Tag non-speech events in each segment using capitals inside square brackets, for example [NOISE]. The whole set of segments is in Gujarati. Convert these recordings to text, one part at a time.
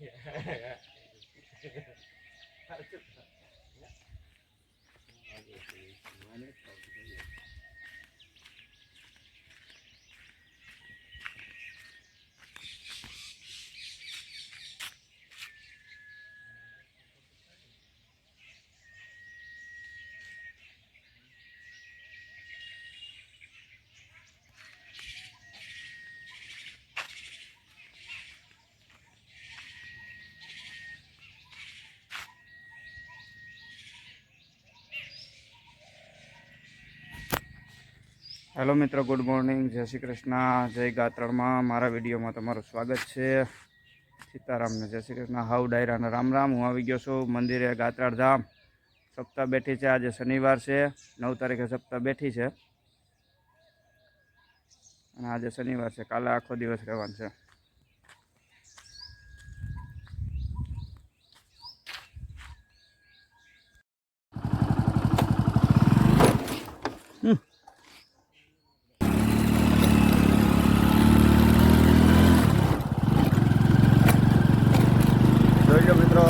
Yeah. [LAUGHS] હેલો મિત્રો ગુડ મોર્નિંગ જય શ્રી કૃષ્ણ. જય ગાત્રણમાં મારા વિડીયોમાં તમારું સ્વાગત છે. સીતારામને જય શ્રી કૃષ્ણ. હાઉ ડાયરાને રામ રામ. હું આવી ગયો છું મંદિરે ગાત્રાળ ધામ. સપ્તાહ બેઠી છે. આજે શનિવાર છે. નવ તારીખે સપ્તાહ બેઠી છે. અને આજે શનિવાર છે. કાલે આખો દિવસ રહેવાનું છે જોઈ લો મિત્રો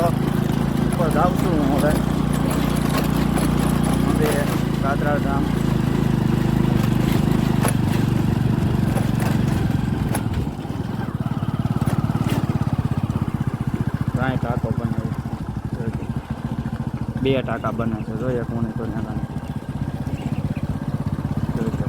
ઉપર જાઉં છું હું હવે મંદિરે ગાત્રાળ ધામ કાંઈ ટાંકો બનાવ્યો બે ટાંકા બને છે. જોઈએ કોને કોને કાંઈ જોઈ લો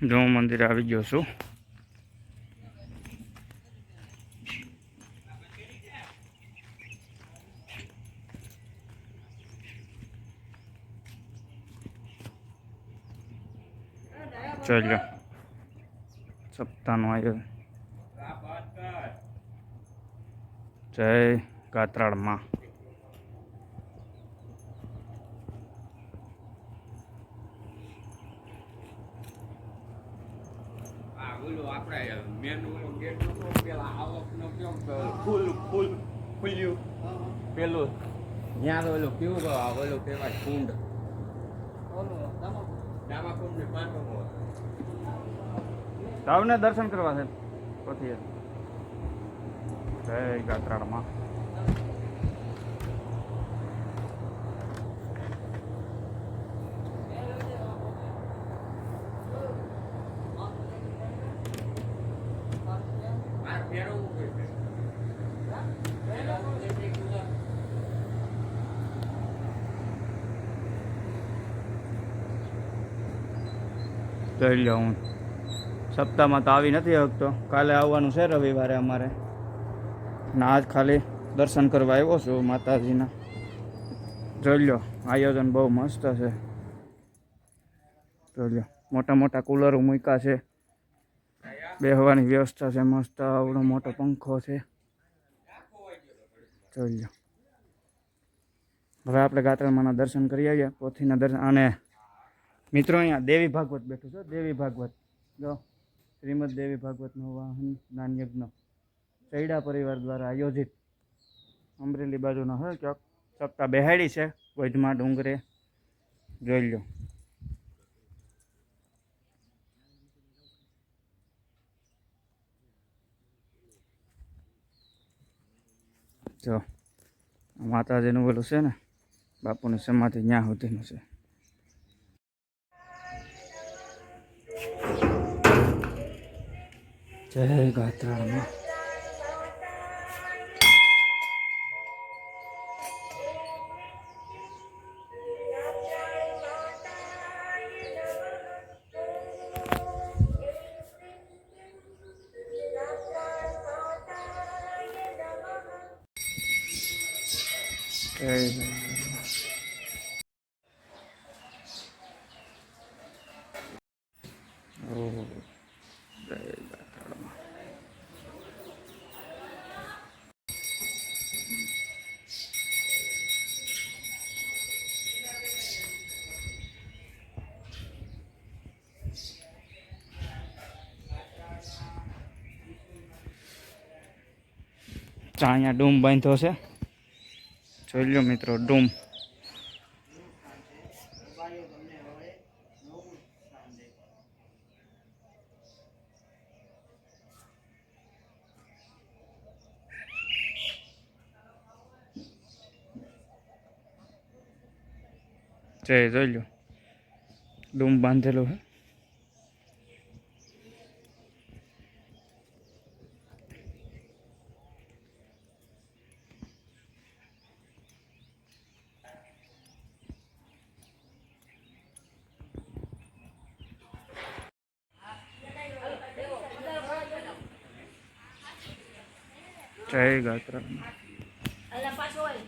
જો હું મંદિર આવી ગયો છું. ચાલ્યો સપ્તાહનું આવ્યો જય ગાત્રાળમાં આ ઓલું ત્યાં ઓલું કેવું ઓલું કહેવાય કુંડ. દામા કુંડ ને પાંચમો તાવને દર્શન કરવા છે પછી. જય ગાત્રાળમાં. જોઈ લઉં હું. સપ્તાહમાં તો આવી નથી શકતો. કાલે આવવાનું છે રવિવારે અમારે. ને આજ ખાલી દર્શન કરવા આવ્યો છું માતાજીના. જોઈ લો આયોજન બહુ મસ્ત છે. જોઈ લો મોટા મોટા કુલરો મૂક્યા છે. બેહવાની વ્યવસ્થા છે મસ્ત. આવડો મોટો પંખો છે. જોઈ લો હવે આપણે ગાત્રામાના દર્શન કરી આવીએ. પોથીના દર્શન અને મિત્રો અહીંયા દેવી ભાગવત બેઠું છે. દેવી ભાગવત. જો, શ્રીમદ દેવી ભાગવતનું વાહન જ્ઞાન યજ્ઞ ચૈડા પરિવાર દ્વારા આયોજિત. અમરેલી બાજુનો હોય ક્યાંક સપ્તાહ બેહાડી છે. વૈધમાં ડુંગરે. જોઈ લો. જો, માતાજીનું બોલું છે ને, બાપુની સમાધિ ત્યાં સુધીનું છે. જય ગાત્રામાં જય ગાત્રામાં. અહીંયા ડૂમ બાંધ્યો છે. જોઈ લો મિત્રો ડૂમ. જોઈ લો. ડૂમ બાંધેલો છે. જય ગાત્રા એટલે પાછો હોય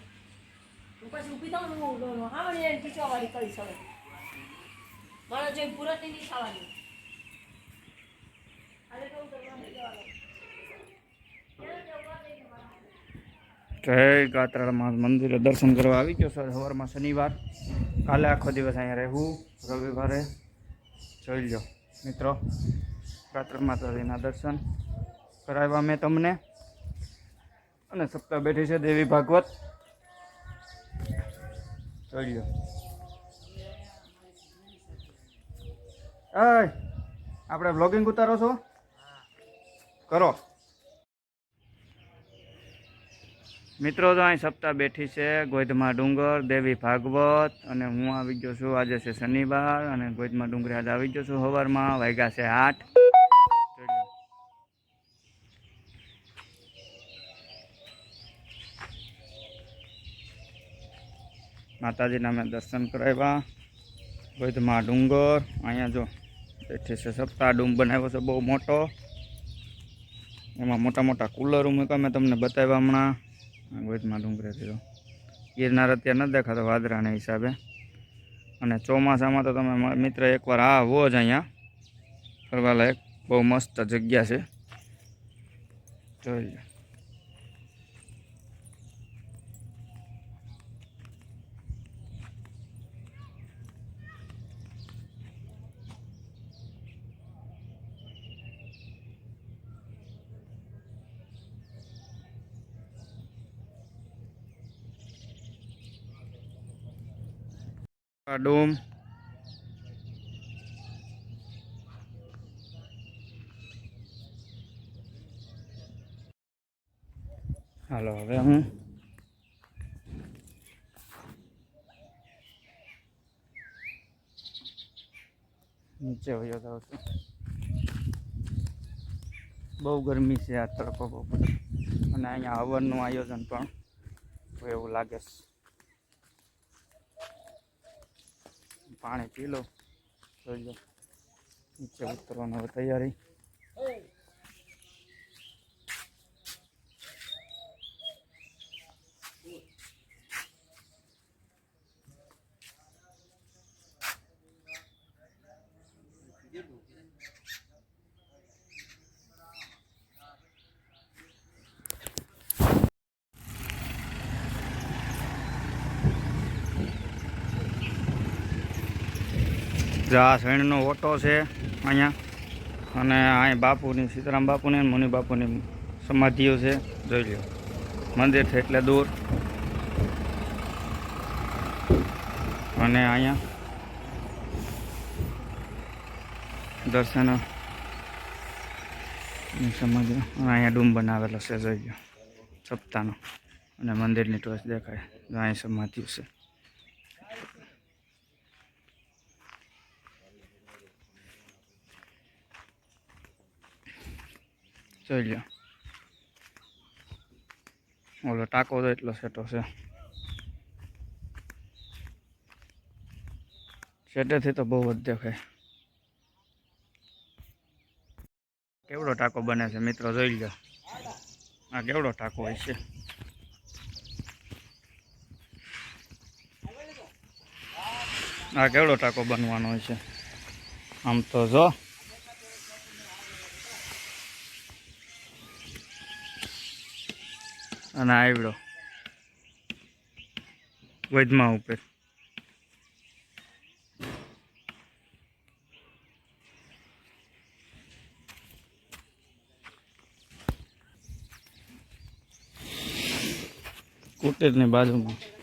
હું પછી ઊભી થાઉં ને હું હા મને એને ખીચવાવાળી કરીશ હવે મારે જે પૂરત નહીં થવાની હાલે કેવું કરવાનું જવાનું જય ગાત્રાળમાં મંદિરે દર્શન કરવા આવી ગયો સર સવારમાં શનિવાર કાલે આખો દિવસ અહીંયા રહેવું રવિવારે જોઈ લો મિત્રો ગાત્રા માતાજીના દર્શન કરાવ્યા મેં તમને અને સપ્તાહ બેઠી છે દેવી ભાગવત. અય આપણે બ્લોગિંગ ઉતારો છો? કરો. મિત્રો તો અહીં સપ્તાહ બેઠી છે, ગોધમાં ડુંગર, દેવી ભાગવત, અને હું આવી ગયો છું, આજે છે શનિવાર, અને ગોધમાં ડુંગરે આજે આવી ગયો છું સવારમાં વાગ્યા છે આઠ. માતાજીના મેં દર્શન કરાવ્યા. ગોધમાં ડુંગર, અહીંયા જો બેઠી છે સપ્તાહ ડુંગ બનાવ્યો છે બહુ મોટો. એમાં મોટા મોટા કુલરો મૂક્યા, મેં તમને બતાવ્યા હમણાં. ગોધમાં ડુંગરે થયો ગિરનાર અત્યારે નથી દેખાતો વાદરાના હિસાબે. અને ચોમાસામાં તો તમે મિત્ર એકવાર આવો જ અહીંયા. ફરવા લાયક. બહુ મસ્ત જગ્યા છે. જોઈ ડોમ. હાલો, હવે હું નીચે વયો જાઉં છું. બહુ ગરમી છે આ તડકો બહુ અને અહીંયા હવનનું આયોજન પણ એવું લાગે છે. પાણી પી લો. જોઈ લો. નીચે ઉતરવાનો તૈયારી. જા શેણનો ઓટો છે અહીંયા. અને અહીં બાપુની, સીતારામ બાપુની મુનિ બાપુની સમાધિઓ છે. જોઈ લો છે એટલે દૂર. અને અહીંયા દર્શન સમાધિ અહીંયા ડૂમ બનાવેલો છે, જોઈ લો સપ્તાહનો. અને મંદિરની ટોચ દેખાય. અહીં સમાધિ છે. જોઈ લો ઓલો ટાકો તો એટલો સેટો છે. સેટેથી તો બહુ જ દેખાય. કેવડો ટાકો બને છે મિત્રો જોઈ લો આ કેવડો ટાકો હોય છે. આ કેવડો ટાકો બનવાનો હોય છે? આમ તો જો. અને આવડો વૈદમાં ઉપર. કુટેરની બાજુમાં.